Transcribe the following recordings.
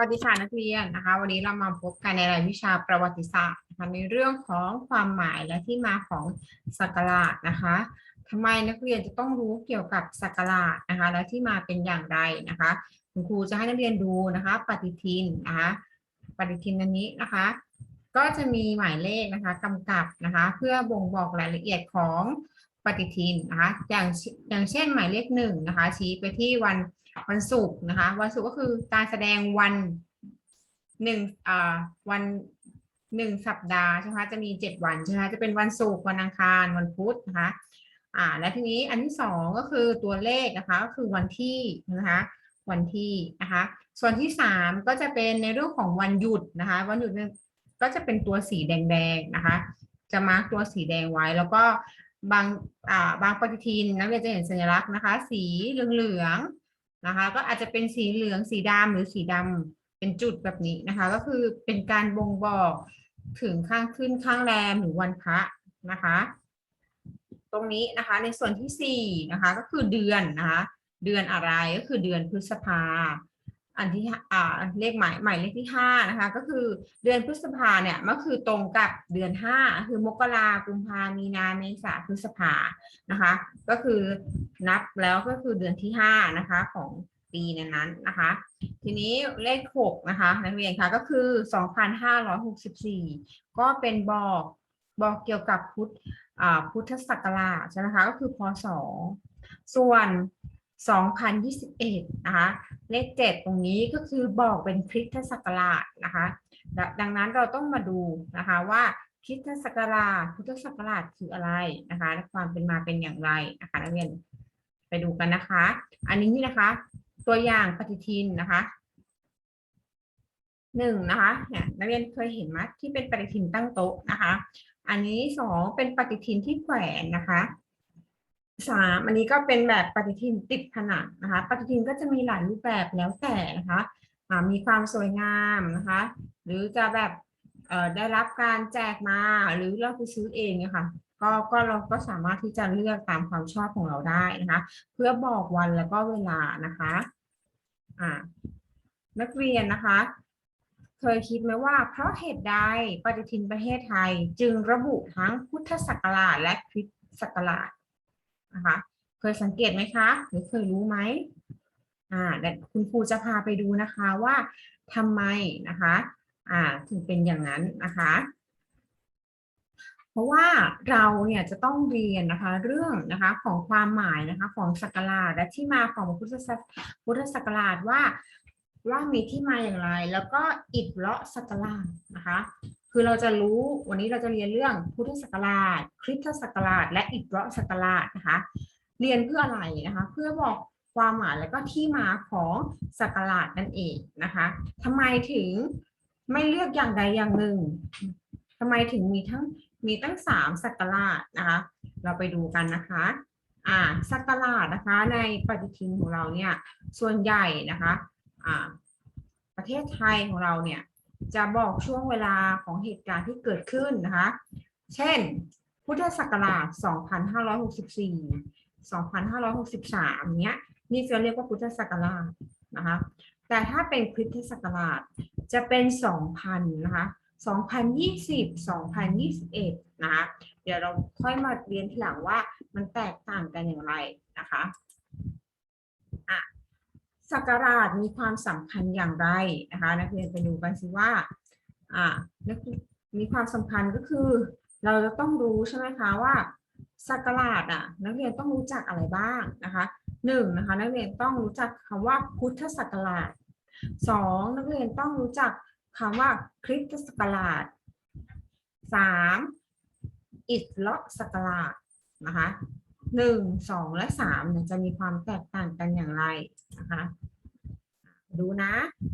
วัสดีค่ะนักเรียนนะคะ วันนี้เรามาพบกันในรายวิชาประวัติศาสตร์นะคะในเรื่องของความหมายและที่มาของศักราชนะคะทำไมนักเรียนจะต้องรู้เกี่ยวกับศักราชนะคะ และที่มาเป็นอย่างไรนะคะคุณครูจะให้นักเรียนดูนะคะ ปฏิทินนะคะปฏิทินอันนี้นะคะ ก็จะมีหมายเลขนะคะกำกับนะคะ เพื่อบ่งบอกรายละเอียดของ ปฏิทินนะคะอย่างอย่างเช่นหมายเลขหนึ่งนะคะ ชี้ไปที่วันวันศุกร์นะคะ วันศุกร์ก็คือการแสดงวันหนึ่งอ่าวันหนึ่งสัปดาห์ใช่ไหมจะมีเจ็ดวันใช่ไหมจะเป็นวันศุกร์วันอังคารวันพุธนะคะอ่าและทีนี้อันที่สองก็คือตัวเลขนะคะก็คือวันที่นะคะวันที่นะคะส่วนที่สามก็จะเป็นในเรื่องของวันหยุดนะคะ วันหยุดก็จะเป็นตัวสีแดงๆนะคะ จะมาร์กตัวสีแดงไว้แล้วก็ บางอ่าบางปฏิทินนักเรียนจะเห็นสัญลักษณ์นะคะ สีเหลืองๆนะคะ ก็อาจจะเป็นสีเหลืองสีดำหรือสีดำเป็นจุดแบบนี้นะคะ ก็คือเป็นการบ่งบอกถึงข้างขึ้นข้างแรมหรือวันพระนะคะ ตรงนี้นะคะในส่วนที่สี่นะคะก็คือเดือนนะคะ เดือนอะไรก็คือเดือนพฤษภา อันที่อ่าเลขหมายหมายเลขที่ห้านะคะก็คือเดือนพฤษภาเนี่ยมันคือตรงกับเดือนห้าคือมกรากุมภามีนาเมษาพฤษภานะคะ ก็คือนับแล้วก็คือเดือนที่ห้านะคะของปีนั้นนะคะ ทีนี้เลขหกนะคะนักเรียนคะก็คือสองพันห้าร้อยหกสิบสี่ก็เป็นบอกบอกเกี่ยวกับพุทธอ่าพุทธศักราชใช่ไหมคะก็คือพศส่วน 2021 นะคะ เลข 7 ตรงนี้ก็คือบอกเป็นคริสตศักราชนะคะ ดังนั้นเราต้องมาดูนะคะว่าคริสตศักราชพุทธศักราชคืออะไรนะคะและความเป็นมาเป็นอย่างไรนะคะนักเรียนไปดูกันนะคะ อันนี้นี่นะคะ ตัวอย่างปฏิทินนะคะหนึ่งนะคะเนี่ยนักเรียนเคยเห็นไหมที่เป็นปฏิทินตั้งโต๊ะนะคะ อันนี้สองเป็นปฏิทินที่แขวนนะคะ สามอันนี้ก็เป็นแบบปฏิทินติดผนังนะคะ ปฏิทินก็จะมีหลายรูปแบบแล้วแต่นะคะมีความสวยงามนะคะ หรือจะแบบได้รับการแจกมาหรือเราไปซื้อเองนะคะก็ก็เราก็สามารถที่จะเลือกตามความชอบของเราได้นะคะ เพื่อบอกวันแล้วก็เวลานะคะอ่านักเรียนนะคะ เคยคิดไหมว่า เพราะเหตุใดปฏิทินประเทศไทย จึงระบุทั้งพุทธศักราชและคริสตศักราช นะคะ เคยสังเกตไหมคะหรือเคยรู้ไหมอ่าเดี๋ยวคุณครูจะพาไปดูนะคะว่าทำไมนะคะอ่าถึงเป็นอย่างนั้นนะคะ เพราะว่าเราเนี่ยจะต้องเรียนนะคะเรื่องนะคะของความหมายนะคะของศักราชและที่มาของพุทธศักพุทธศักราชว่าว่ามีที่มาอย่างไร แล้วก็อิฐเลาะศักราชนะคะ คือเราจะรู้วันนี้เราจะเรียนเรื่องพุทธศักราช คริสตศักราช และอิฐเลาะศักราชนะคะ เรียนเพื่ออะไรนะคะ เพื่อบอกความหมายแล้วก็ที่มาของศักราชนั่นเองนะคะทำไมถึงไม่เลือกอย่างใดอย่างหนึ่งทำไมถึงมีทั้งมีตั้งสามศักราชนะคะ เราไปดูกันนะคะอ่าศักราชนะคะในปฏิทินของเราเนี่ยส่วนใหญ่นะคะอ่าประเทศไทยของเราเนี่ย จะบอกช่วงเวลาของเหตุการณ์ที่เกิดขึ้นนะคะ เช่น พุทธศักราช 2564 2563 เนี้ย นี่จะเรียกว่าพุทธศักราชนะคะ แต่ถ้าเป็นคริสตศักราชจะเป็น 2,000 นะคะ 2020 2021 นะคะ เดี๋ยวเราค่อยมาเรียนทีหลังว่ามันแตกต่างกันอย่างไรนะคะอะ ศักราชมีความสำคัญอย่างไรนะคะ นักเรียนไปดูกันสิว่าอ่ามีความสำคัญก็คือ เราจะต้องรู้ใช่ไหมคะว่าศักราชอะ นักเรียนต้องรู้จักอะไรบ้างนะคะหนึ่งนะคะ นักเรียนต้องรู้จักคำว่าพุทธศักราชสองนักเรียนต้องรู้จักคำว่าคริสตศักราชสามอิสลาศักราชนะคะ หนึ่งสองและสามเนี่ยจะมีความแตกต่างกันอย่างไรนะคะดูนะ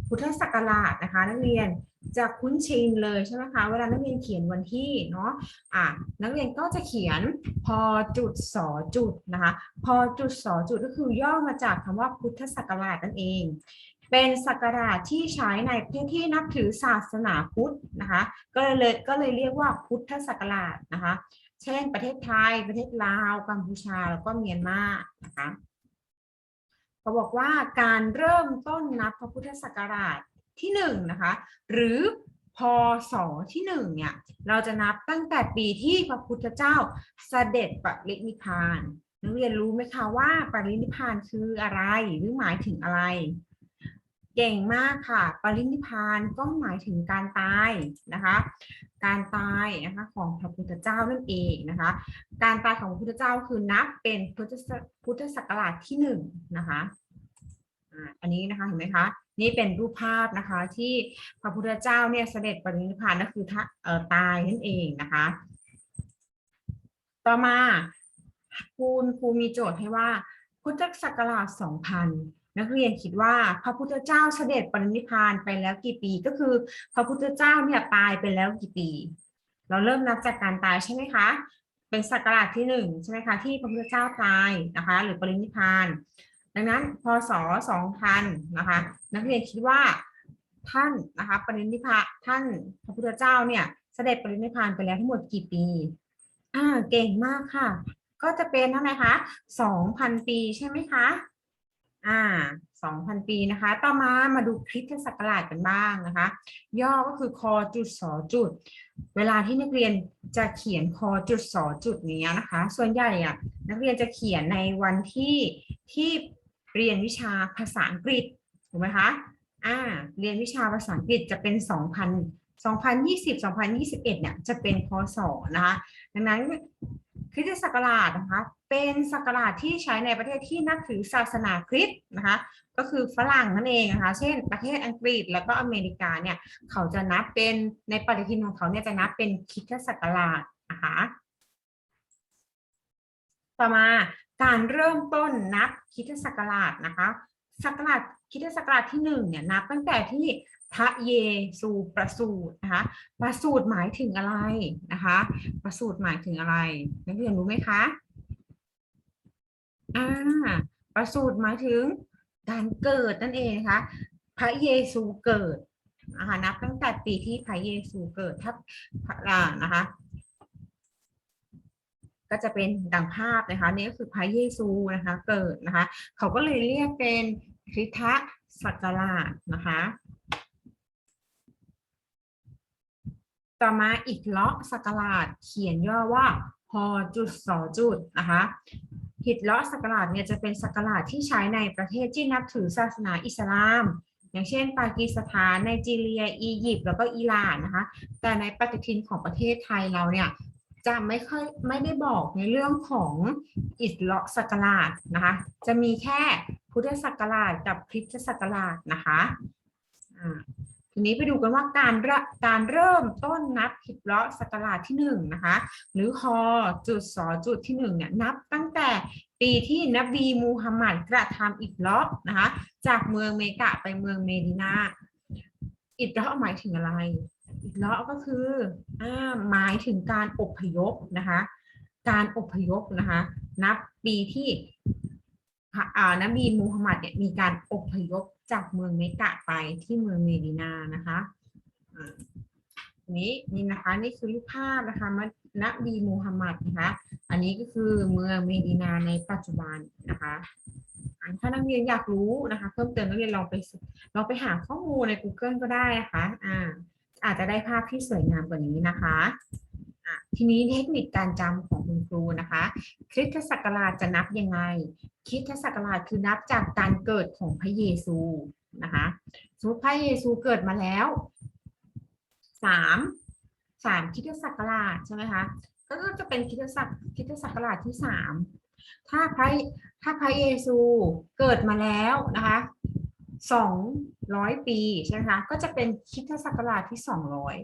พุทธศักราชนะคะ นักเรียนจะคุ้นชินเลยใช่ไหมคะเวลานักเรียนเขียนวันที่เนาะอะนักเรียนก็จะเขียนพอจุดสอจุดนะคะพอจุดสอจุดก็คือย่อมาจากคำว่าพุทธศักราชนั่นเอง เป็นศักราชที่ใช้ในประเทศที่นับถือศาสนาพุทธนะคะ ก็เลยก็เลยเรียกว่าพุทธศักราชนะคะ เช่น ประเทศไทย ประเทศลาว กัมพูชา แล้วก็เมียนมานะคะเขาบอกว่าการเริ่มต้นนับพระพุทธศักราชที่หนึ่งนะคะ หรือพศที่หนึ่งเนี่ย เราจะนับตั้งแต่ปีที่พระพุทธเจ้าเสด็จปรินิพพานนักเรียนรู้ไหมคะว่าปรินิพพานคืออะไรหรือหมายถึงอะไร เก่งมากค่ะ ปรินิพานก็หมายถึงการตายนะคะ การตายนะคะของพระพุทธเจ้านั่นเองนะคะ การตายของพระพุทธเจ้าคือนับเป็นพุทธศักพุทธศักราชที่หนึ่งนะคะอันนี้นะคะเห็นไหมคะนี่เป็นรูปภาพนะคะที่พระพุทธเจ้าเนี่ยเสด็จปรินิพพานก็คือถ้าเอ่อตายนั่นเองนะคะ ต่อมาคุณครูมีโจทย์ให้ว่าพุทธศักราช 2000 นักเรียนคิดว่าพระพุทธเจ้าเสด็จปรินิพานไปแล้วกี่ปีก็คือ พระพุทธเจ้าเนี่ยตายไปแล้วกี่ปี เราเริ่มนับจากการตายใช่ไหมคะเป็นศักราชที่หนึ่งใช่ไหมคะที่พระพุทธเจ้าตายนะคะ หรือปรินิพาน ดังนั้นพศ2000นนะคะนักเรียนคิดว่าท่านนะคะปรินิพานท่านพระพุทธเจ้าเนี่ยเสด็จปรินิพานไปแล้วทั้งหมดกี่ปีอ่าเก่งมากค่ะ ก็จะเป็นเท่าไหร่คะ2,000ปีใช่ไหมคะ อ่า2,000ปีนะคะ ต่อมามาดูคริสตศักราชกันบ้างนะคะ ย่อก็คือคอจุดสอจุด เวลาที่นักเรียนจะเขียนคอจุดสอจุดนี้นะคะ ส่วนใหญ่อะนักเรียนจะเขียนในวันที่ที่เรียนวิชาภาษาอังกฤษถูกไหมคะอ่าเรียนวิชาภาษาอังกฤษจะเป็น2,000 2020 2021 เนี่ย จะเป็นพศนะคะ ดังนั้น คริสตศักราชนะคะ เป็นศักราชที่ใช้ในประเทศที่นับถือศาสนาคริสต์นะคะ ก็คือฝรั่งนั่นเองนะคะ เช่น ประเทศอังกฤษแล้วก็อเมริกาเนี่ย เขาจะนับเป็นในปฏิทินของเขาเนี่ยจะนับเป็นคริสตศักราชนะคะ ต่อมาการเริ่มต้นนับคริสตศักราชนะคะ ศักราช คริสตศักราชที่หนึ่งเนี่ยนับตั้งแต่ที่พระเยซูประสูตินะคะประสูติหมายถึงอะไรนะคะประสูติหมายถึงอะไรนักเรียนรู้ไหมคะอ่าประสูติหมายถึงการเกิดนั่นเองนะคะพระเยซูเกิดนะคะนับตั้งแต่ปีที่พระเยซูเกิดถ้าอ่านะคะก็จะเป็นดังภาพนะคะนี่ก็คือพระเยซูนะคะเกิดนะคะเขาก็เลยเรียกเป็น คริสตศักราชนะคะ ต่อมาอีกเลาะศักราชเขียนย่อว่าพอจุดสอจุดนะคะหิดเลาะศักราชเนี่ยจะเป็นศักราชที่ใช้ในประเทศที่นับถือศาสนาอิสลาม อย่างเช่น ปากีสถานไนจีเรีย อียิปต์แล้วก็อิหร่านนะคะ แต่ในปฏิทินของประเทศไทยเราเนี่ยจะไม่ค่อยไม่ได้บอกในเรื่องของอิสลามศักราชนะคะ จะมีแค่ พุทธศักราชกับคริสตศักราชนะคะอ่าทีนี้ไปดูกันว่าการระการเริ่มต้นนับฮิจเราะศักราชที่หนึ่งนะคะ หรือฮอจุดสอจุดที่หนึ่งเนี่ยนับตั้งแต่ปีที่นบีมูฮัมหมัดกระทำอิสเราะนะคะ จากเมืองเมกะไปเมืองเมดินาอิสเราะหมายถึงอะไรอิสเราะก็คืออ่าหมายถึงการอพยพนะคะ การอพยพนะคะ นับปีที่ นบีมูฮัมหมัดเนี่ยมีการอพยพจากเมืองเมกะไปที่เมืองเมดินานะคะนี้นี่นะคะนี่คือรูปภาพนะคะมนบีมูฮัมหมัดนะคะอันนี้ก็คือเมืองเมดินาในปัจจุบันนะคะถ้านักเรียนอยากรู้นะคะ เพิ่มเติมนักเรียนลองไปลองไปหาข้อมูลใน Google ก็ได้นะคะอ่าอาจจะได้ภาพที่สวยงามกว่านี้นะคะ อะทีนี้เทคนิคการจำของคุณครูนะคะ คริสตศักราชจะนับยังไง คริสตศักราชคือนับจากการเกิดของพระเยซูนะคะสมมติพระเยซูเกิดมาแล้วสามสามคริสตศักราชใช่ไหมคะก็จะเป็นคริสตศักคริสตศักราชที่สามถ้าพระถ้าพระเยซูเกิดมาแล้วนะคะสองร้อยปีใช่ไหมคะก็จะเป็นคริสตศักราชที่สองร้อย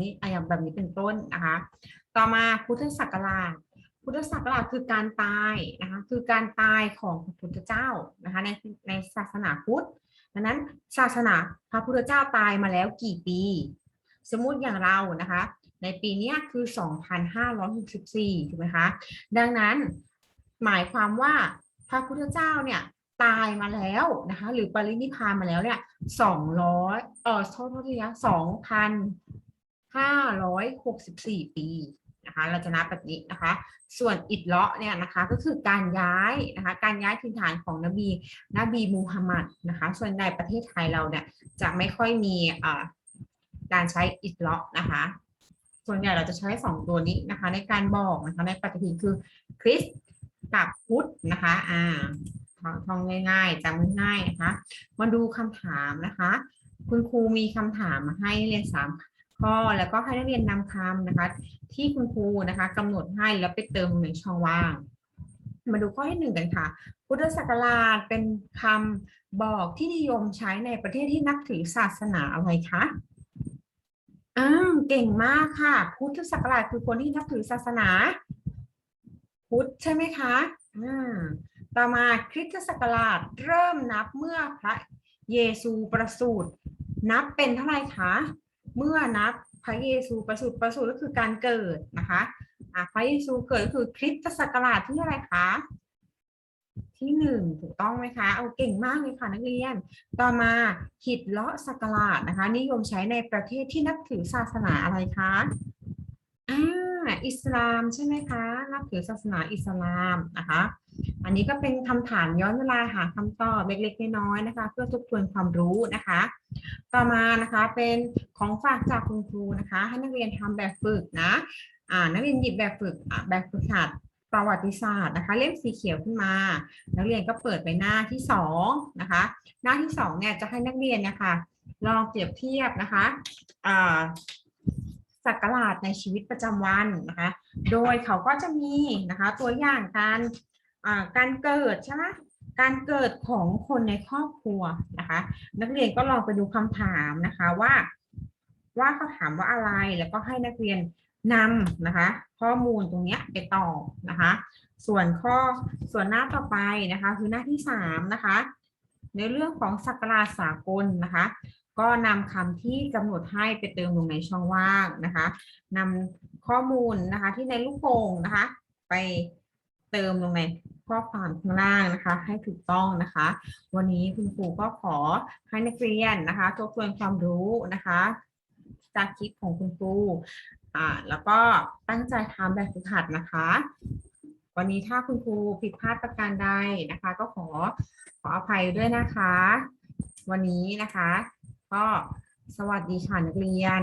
นี่อะอย่างแบบนี้เป็นต้นนะคะ ต่อมาพุทธศักราช พุทธศักราชคือการตายนะคะคือการตายของพระพุทธเจ้านะคะในในศาสนาพุทธดังนั้นศาสนาพระพุทธเจ้าตายมาแล้วกี่ปี สมมุติอย่างเรานะคะ ในปีนี้คือ 2,564ถูกไหมคะดังนั้นหมายความว่าพระพุทธเจ้าเนี่ยตายมาแล้วนะคะหรือปรินิพพานมาแล้วเนี่ย200เออโทษโทษทีนะ 564 ปีนะคะ เราจะนับแบบนี้นะคะ ส่วนอิดเลาะเนี่ยนะคะก็คือการย้ายนะคะ การย้ายถิ่นฐานของนบีนบีมูฮัมมัดนะคะ ส่วนในประเทศไทยเราเนี่ยจะไม่ค่อยมีการใช้อิดเลาะนะคะ ส่วนใหญ่เราจะใช้สองตัวนี้นะคะ ในการบอกนะคะในปฏิทินคือคริสกับพุทธนะคะ อ่าท่องง่ายๆจำง่ายๆนะคะ มาดูคำถามนะคะ คุณครูมีคำถามมาให้เรียนสาม ข้อแล้วก็ให้นักเรียนนำคำนะคะ ที่คุณครูนะคะกำหนดให้แล้วไปเติมในช่องว่าง มาดูข้อที่หนึ่งกันค่ะ พุทธศักราชเป็นคำบอกที่นิยมใช้ในประเทศที่นับถือศาสนาอะไรคะอ้าวเก่งมากค่ะ พุทธศักราชคือคนที่นับถือศาสนา พุทธใช่ไหมคะอ่าต่อมาคริสตศักราชเริ่มนับเมื่อพระเยซูประสูตินับเป็นเท่าไหร่คะ เมื่อนับพระเยซูประสูติประสูติก็คือการเกิดนะคะอะพระเยซูเกิดก็คือคริสตศักราชที่อะไรคะที่หนึ่งถูกต้องไหมคะเอาเก่งมากเลยค่ะนักเรียน ต่อมาหิดเลาะศักราชนะคะ นิยมใช้ในประเทศที่นับถือศาสนาอะไรคะอ่าอิสลามใช่ไหมคะนับถือศาสนาอิสลามนะคะ อันนี้ก็เป็นคำถามย้อนเวลาหาคำตอบเล็กๆน้อยๆนะคะ เพื่อทบทวนความรู้นะคะ ต่อมานะคะเป็นของฝากจากคุณครูนะคะ ให้นักเรียนทำแบบฝึกนะอ่านักเรียนหยิบแบบฝึกแบบฝึกหัดประวัติศาสตร์นะคะเล่มสีเขียวขึ้นมา นักเรียนก็เปิดไปหน้าที่สองนะคะ หน้าที่สองเนี่ยจะให้นักเรียนนะคะลองเปรียบเทียบนะคะอ่าสักราชในชีวิตประจำวันนะคะ โดยเขาก็จะมีนะคะตัวอย่างการอ่าการเกิดใช่ไหม การเกิดของคนในครอบครัวนะคะ นักเรียนก็ลองไปดูคำถามนะคะว่า ว่าเขาถามว่าอะไรแล้วก็ให้นักเรียนนำนะคะ ข้อมูลตรงนี้ไปตอบนะคะ ส่วนข้อส่วนหน้าต่อไปนะคะ คือหน้าที่สามนะคะ ในเรื่องของสักราชสากลนะคะ ก็นำคำที่กำหนดให้ไปเติมลงในช่องว่างนะคะนำข้อมูลนะคะที่ในลูกโป่งนะคะ ไปเติมลงใน ข้อความข้างล่างนะคะ ให้ถูกต้องนะคะ วันนี้คุณครูก็ขอให้นักเรียนนะคะทบทวนความรู้นะคะ จากคลิปของคุณครูอ่าแล้วก็ตั้งใจทำแบบฝึกหัดนะคะ วันนี้ถ้าคุณครูผิดพลาดประการใดนะคะ ก็ขอขออภัยด้วยนะคะ วันนี้นะคะ ก็สวัสดีค่ะนักเรียน